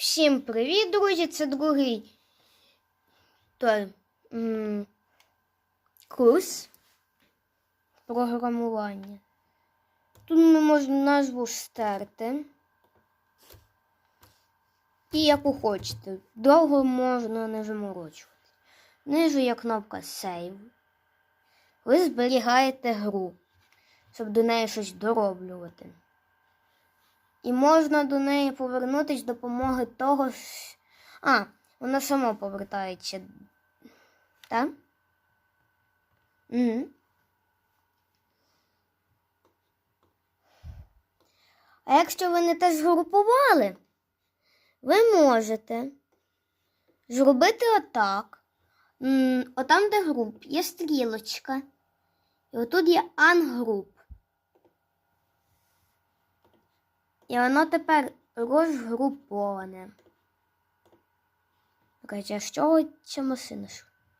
Всім привіт, друзі! Це другий той, м, курс програмування. Тут ми можемо назву стерти. І яку хочете. Довго можна не заморочувати. Внизу є кнопка Save. Ви зберігаєте гру, щоб до неї щось дороблювати. І можна до неї повернутися допомоги того. ж- А, воно само повертається. Так? Угу. А якщо ви не те згрупували, ви можете зробити отак. Отам, де груп, є стрілочка. І отут є ангруп. І воно тепер розгруповане. Чекайте, а з чого ця машина?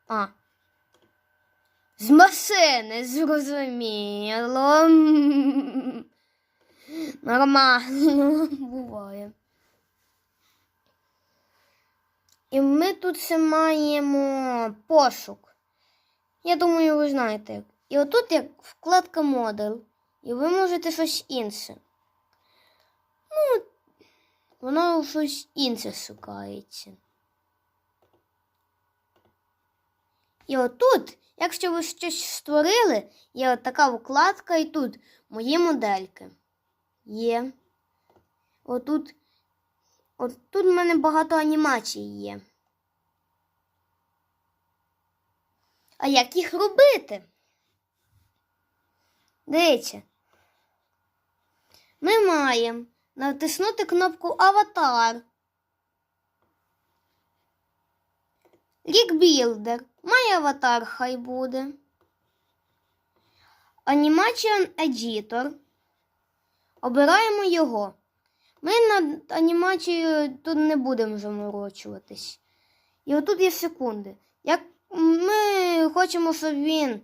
А. З машини, зрозуміло. Нормально буває. І ми тут ще маємо пошук. Я думаю, ви знаєте. як. І отут є вкладка модел. І ви можете щось інше. Ну, воно щось інше шукається. І отут, якщо ви щось створили, є от така вкладка і тут мої модельки. Є. Отут, от тут в мене багато анімацій є. А як їх робити? Дивіться. Ми маємо натиснути кнопку Аватар. Рікбілдер. Має аватар хай буде. Animation Editor. Обираємо його. Ми над анімацією тут не будемо заморочуватись. І отут є секунди. Як ми хочемо, щоб він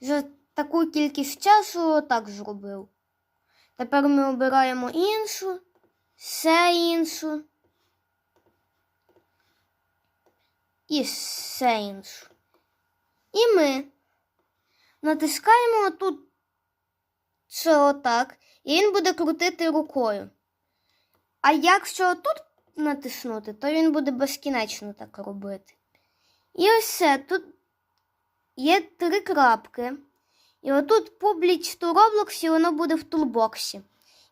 за таку кількість часу так зробив. Тепер ми обираємо іншу, все іншу. І все іншу. І ми натискаємо тут це отак, і він буде крутити рукою. А якщо тут натиснути, то він буде безкінечно так робити. І ось все, тут є три крапки. І отут публіч ту Роблоксі, воно буде в тулбоксі.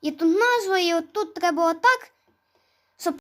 І тут назва, і отут треба отак,